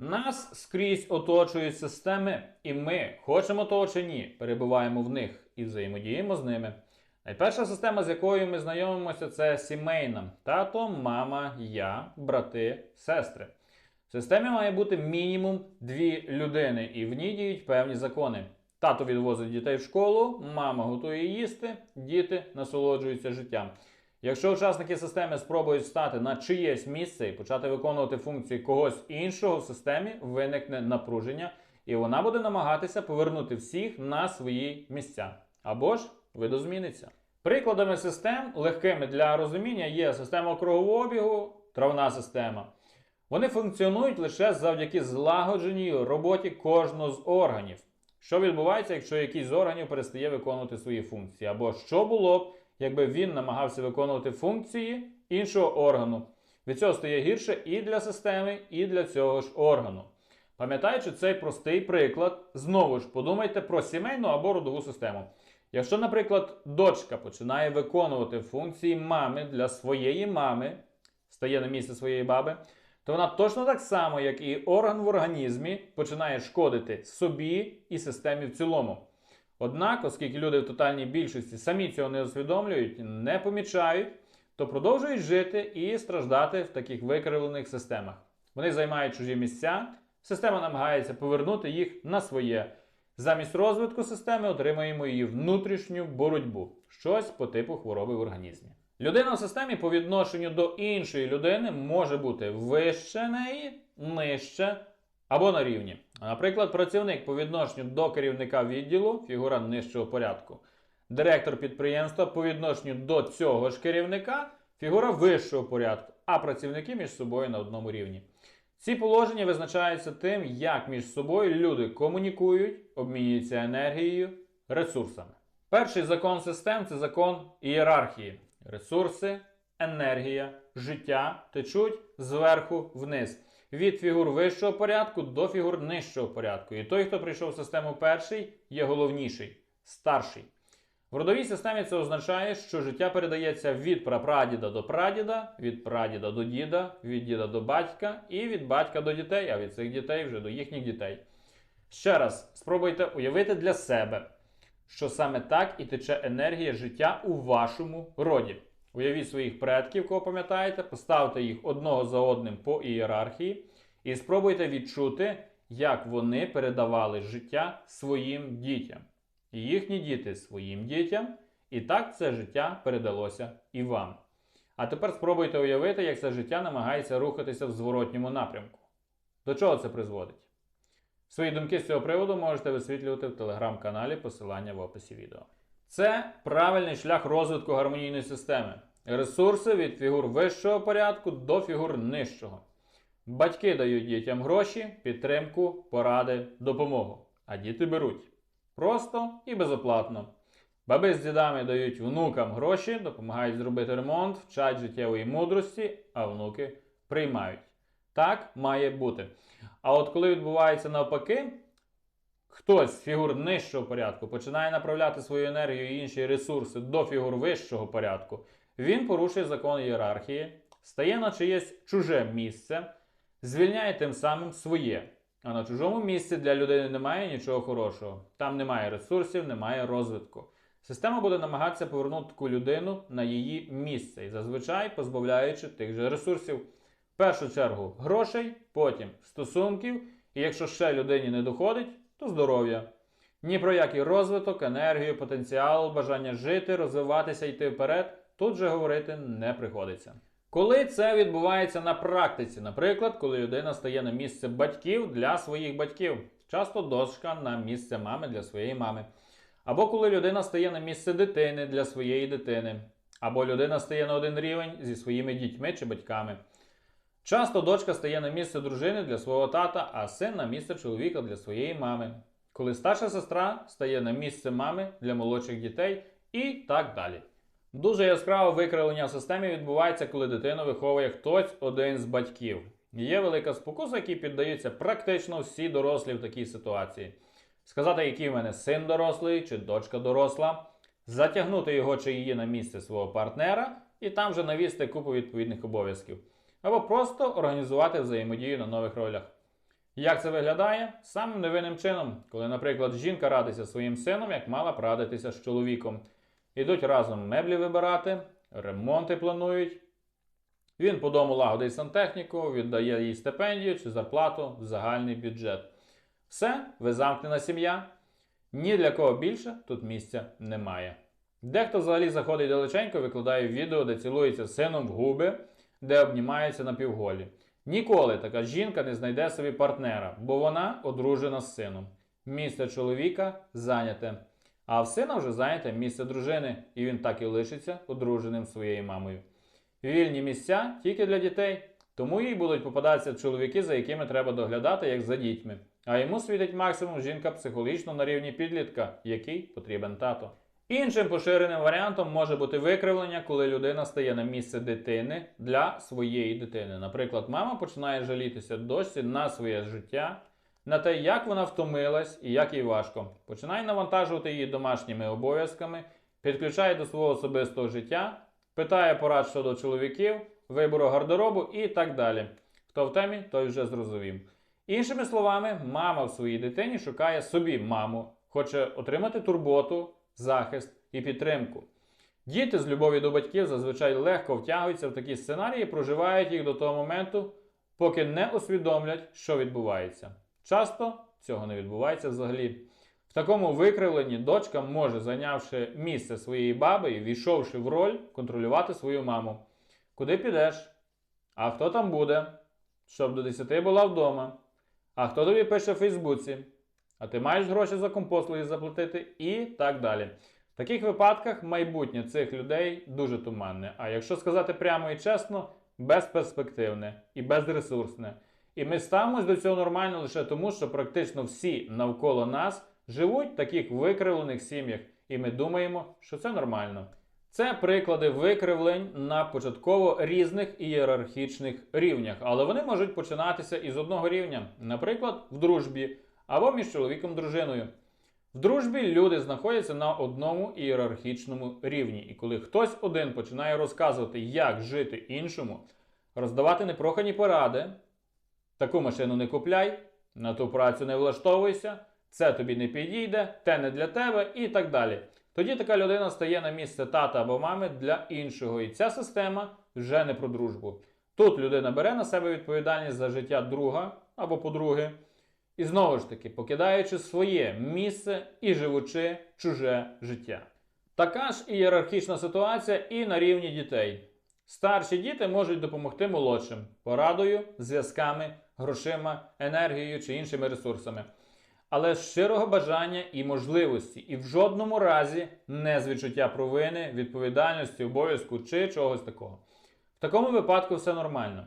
Нас скрізь оточують системи, і ми, хочемо того чи ні, перебуваємо в них і взаємодіємо з ними. Найперша система, з якою ми знайомимося, це сімейна: тато, мама, я, брати, сестри. В системі має бути мінімум дві людини, і в ній діють певні закони. Тато відвозить дітей в школу, мама готує їсти, діти насолоджуються життям. Якщо учасники системи спробують стати на чиєсь місце і почати виконувати функції когось іншого в системі, виникне напруження, і вона буде намагатися повернути всіх на свої місця. Або ж видозміниться. Прикладами систем, легкими для розуміння, є система кругового обігу, травна система. Вони функціонують лише завдяки злагодженій роботі кожного з органів. Що відбувається, якщо якийсь з органів перестає виконувати свої функції? Або що було б, якби він намагався виконувати функції іншого органу? Від цього стає гірше і для системи, і для цього ж органу. Пам'ятаючи цей простий приклад, знову ж подумайте про сімейну або родову систему. Якщо, наприклад, дочка починає виконувати функції мами для своєї мами, стає на місце своєї баби, то вона точно так само, як і орган в організмі, починає шкодити собі і системі в цілому. Однак, оскільки люди в тотальній більшості самі цього не усвідомлюють, не помічають, то продовжують жити і страждати в таких викривлених системах. Вони займають чужі місця, система намагається повернути їх на своє. Замість розвитку системи отримуємо її внутрішню боротьбу, щось по типу хвороби в організмі. Людина в системі по відношенню до іншої людини може бути вище неї, нижче або на рівні. Наприклад, працівник по відношенню до керівника відділу, фігура нижчого порядку, директор підприємства по відношенню до цього ж керівника, фігура вищого порядку, а працівники між собою на одному рівні. Ці положення визначаються тим, як між собою люди комунікують, обмінюються енергією, ресурсами. Перший закон систем це закон ієрархії. Ресурси, енергія, життя течуть зверху вниз. Від фігур вищого порядку до фігур нижчого порядку. І той, хто прийшов в систему перший, є головніший, старший. В родовій системі це означає, що життя передається від прапрадіда до прадіда, від прадіда до діда, від діда до батька і від батька до дітей, а від цих дітей вже до їхніх дітей. Ще раз спробуйте уявити для себе, що саме так і тече енергія життя у вашому роді. Уявіть своїх предків, кого пам'ятаєте, поставте їх одного за одним по ієрархії і спробуйте відчути, як вони передавали життя своїм дітям. І їхні діти своїм дітям, і так це життя передалося і вам. А тепер спробуйте уявити, як це життя намагається рухатися в зворотньому напрямку. До чого це призводить? Свої думки з цього приводу можете висвітлювати в телеграм-каналі, посилання в описі відео. Це правильний шлях розвитку гармонійної системи. Ресурси від фігур вищого порядку до фігур нижчого. Батьки дають дітям гроші, підтримку, поради, допомогу. А діти беруть. Просто і безоплатно. Баби з дідами дають внукам гроші, допомагають зробити ремонт, вчать життєвої мудрості, а внуки приймають. Так має бути. А от коли відбувається навпаки, хтось з фігур нижчого порядку починає направляти свою енергію і інші ресурси до фігур вищого порядку, він порушує закон ієрархії, стає на чиєсь чуже місце, звільняє тим самим своє. А на чужому місці для людини немає нічого хорошого. Там немає ресурсів, немає розвитку. Система буде намагатися повернути таку людину на її місце і зазвичай позбавляючи тих же ресурсів. В першу чергу грошей, потім стосунків, і якщо ще людині не доходить, то здоров'я. Ні про який розвиток, енергію, потенціал, бажання жити, розвиватися йти вперед, тут же говорити не приходиться. Коли це відбувається на практиці, наприклад, коли людина стає на місце батьків для своїх батьків, часто дочка на місце мами для своєї мами. Або коли людина стає на місце дитини для своєї дитини, або людина стає на один рівень зі своїми дітьми чи батьками. Часто дочка стає на місце дружини для свого тата, а син на місце чоловіка для своєї мами. Коли старша сестра стає на місце мами для молодших дітей і так далі. Дуже яскраве викривлення в системі відбувається, коли дитину виховує хтось один з батьків. Є велика спокуса, якій піддаються практично всі дорослі в такій ситуації. Сказати, який в мене син дорослий чи дочка доросла, затягнути його чи її на місце свого партнера і там вже навісти купу відповідних обов'язків. Або просто організувати взаємодію на нових ролях. Як це виглядає? Самим невинним чином, коли, наприклад, жінка радиться своїм сином, як мала б радитися з чоловіком. Ідуть разом меблі вибирати, ремонти планують. Він по дому лагодить сантехніку, віддає їй стипендію чи зарплату в загальний бюджет. Все, ви замкнена сім'я. Ні для кого більше тут місця немає. Дехто взагалі заходить далеченько, викладає відео, де цілується сином в губи, де обнімаються напівголі. Ніколи така жінка не знайде собі партнера, бо вона одружена з сином. Місце чоловіка зайняте. А в сина вже зайняте місце дружини, і він так і лишиться одруженим своєю мамою. Вільні місця тільки для дітей, тому їй будуть попадатися чоловіки, за якими треба доглядати, як за дітьми. А йому світить максимум жінка психологічно на рівні підлітка, який потрібен тато. Іншим поширеним варіантом може бути викривлення, коли людина стає на місце дитини для своєї дитини. Наприклад, мама починає жалітися досі на своє життя, на те, як вона втомилась і як їй важко. Починає навантажувати її домашніми обов'язками, підключає до свого особистого життя, питає порад щодо чоловіків, вибору гардеробу і так далі. Хто в темі, той вже зрозумів. Іншими словами, мама в своїй дитині шукає собі маму, хоче отримати турботу, захист і підтримку. Діти з любові до батьків зазвичай легко втягуються в такі сценарії, і проживають їх до того моменту, поки не усвідомлять, що відбувається. Часто цього не відбувається взагалі. В такому викривленні дочка може, зайнявши місце своєї баби і війшовши в роль, контролювати свою маму. Куди підеш? А хто там буде? Щоб до 10 була вдома. А хто тобі пише в Фейсбуці? А ти маєш гроші за компослуги заплатити і так далі. В таких випадках майбутнє цих людей дуже туманне. А якщо сказати прямо і чесно, безперспективне і безресурсне. І ми ставимось до цього нормально лише тому, що практично всі навколо нас живуть в таких викривлених сім'ях, і ми думаємо, що це нормально. Це приклади викривлень на початково різних ієрархічних рівнях, але вони можуть починатися із одного рівня, наприклад, в дружбі або між чоловіком дружиною. В дружбі люди знаходяться на одному ієрархічному рівні, і коли хтось один починає розказувати, як жити іншому, роздавати непрохані поради, таку машину не купляй, на ту працю не влаштовуйся, це тобі не підійде, те не для тебе і так далі. Тоді така людина стає на місце тата або мами для іншого, і ця система вже не про дружбу. Тут людина бере на себе відповідальність за життя друга або подруги, і знову ж таки покидаючи своє місце і живучи чуже життя. Така ж ієрархічна ситуація і на рівні дітей. Старші діти можуть допомогти молодшим порадою, зв'язками, грошима, енергією чи іншими ресурсами. Але з щирого бажання і можливості, і в жодному разі не з відчуття провини, відповідальності, обов'язку чи чогось такого. В такому випадку все нормально.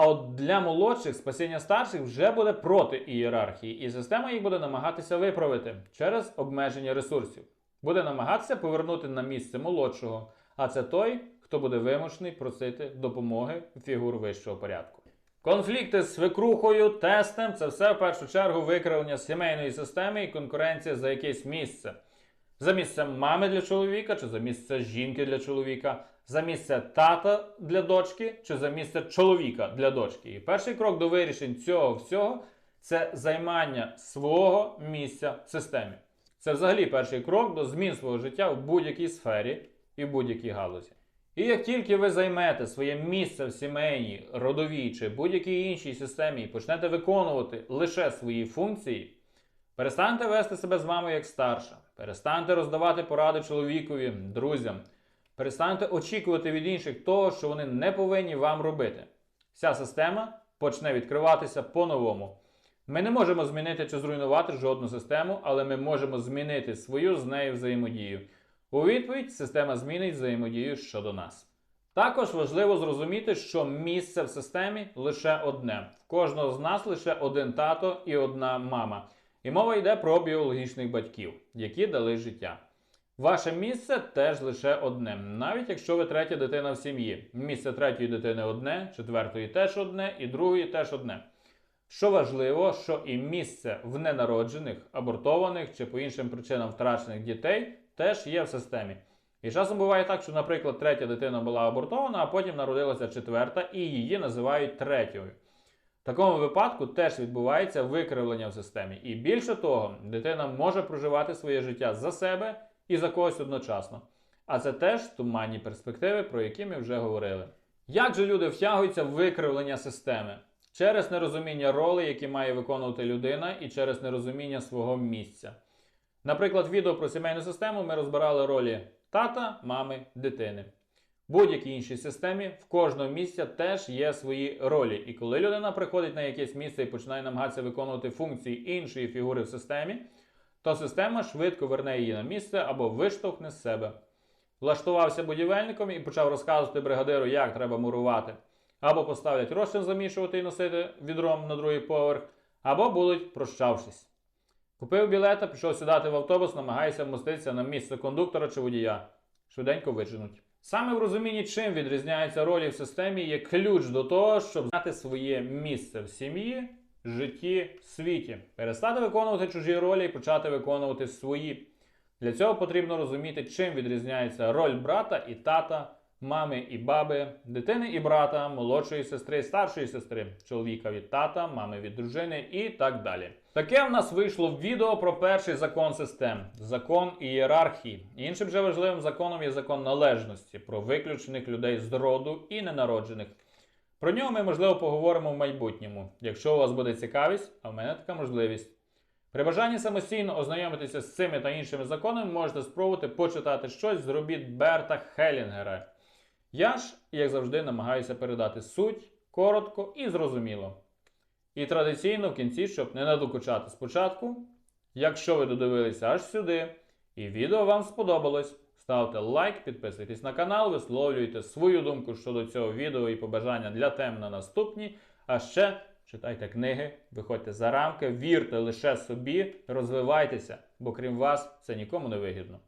А от для молодших спасіння старших вже буде проти ієрархії, і система їх буде намагатися виправити через обмеження ресурсів. Буде намагатися повернути на місце молодшого, а це той, хто буде вимушений просити допомоги фігур вищого порядку. Конфлікти з свекрухою, тестем це все в першу чергу викривлення сімейної системи і конкуренція за якесь місце. За місце мами для чоловіка, чи за місце жінки для чоловіка, за місце тата для дочки, чи за місце чоловіка для дочки. І перший крок до вирішень цього всього це займання свого місця в системі. Це взагалі перший крок до змін свого життя в будь-якій сфері і в будь-якій галузі. І як тільки ви займете своє місце в сімейній, родовій чи будь-якій іншій системі і почнете виконувати лише свої функції, перестаньте вести себе з мамою як старша, перестаньте роздавати поради чоловікові, друзям, перестаньте очікувати від інших того, що вони не повинні вам робити. Вся система почне відкриватися по-новому. Ми не можемо змінити чи зруйнувати жодну систему, але ми можемо змінити свою з нею взаємодію. У відповідь система змінить взаємодію щодо нас. Також важливо зрозуміти, що місце в системі лише одне. В кожного з нас лише один тато і одна мама. І мова йде про біологічних батьків, які дали життя. Ваше місце теж лише одне, навіть якщо ви третя дитина в сім'ї. Місце третьої дитини одне, четвертої теж одне, і другої теж одне. Що важливо, що і місце в ненароджених, абортованих чи по іншим причинам втрачених дітей теж є в системі. І часом буває так, що, наприклад, третя дитина була абортована, а потім народилася четверта, і її називають третьою. В такому випадку теж відбувається викривлення в системі. І більше того, дитина може проживати своє життя за себе і за когось одночасно. А це теж туманні перспективи, про які ми вже говорили. Як же люди втягуються в викривлення системи? Через нерозуміння ролей, які має виконувати людина, і через нерозуміння свого місця. Наприклад, відео про сімейну систему ми розбирали ролі тата, мами, дитини. В будь-якій іншій системі в кожного місця теж є свої ролі. І коли людина приходить на якесь місце і починає намагатися виконувати функції іншої фігури в системі, то система швидко верне її на місце або виштовхне з себе. Влаштувався будівельником і почав розказувати бригадиру, як треба мурувати. Або поставлять розчин замішувати і носити відром на другий поверх, або будуть прощавшись. Купив білета, пішов сідати в автобус, намагається вмоститися на місце кондуктора чи водія. Швиденько виженуть. Саме в розумінні, чим відрізняються ролі в системі, є ключ до того, щоб знати своє місце в сім'ї, житті, світі, перестати виконувати чужі ролі і почати виконувати свої. Для цього потрібно розуміти, чим відрізняється роль брата і тата, мами і баби, дитини і брата, молодшої сестри, старшої сестри, чоловіка від тата, мами від дружини і так далі. Таке в нас вийшло відео про перший закон систем закон ієрархії. Іншим же важливим законом є закон належності про виключених людей з роду і ненароджених. Про нього ми, можливо, поговоримо в майбутньому, якщо у вас буде цікавість, а в мене така можливість. При бажанні самостійно ознайомитися з цими та іншими законами, можете спробувати почитати щось з робіт Берта Хелінгера. Я ж, як завжди, намагаюся передати суть коротко і зрозуміло. І традиційно в кінці, щоб не надокучати спочатку, якщо ви додивилися аж сюди, і відео вам сподобалось, ставте лайк, підписуйтесь на канал, висловлюйте свою думку щодо цього відео і побажання для тем на наступні. А ще читайте книги, виходьте за рамки, вірте лише собі, розвивайтеся, бо крім вас це нікому не вигідно.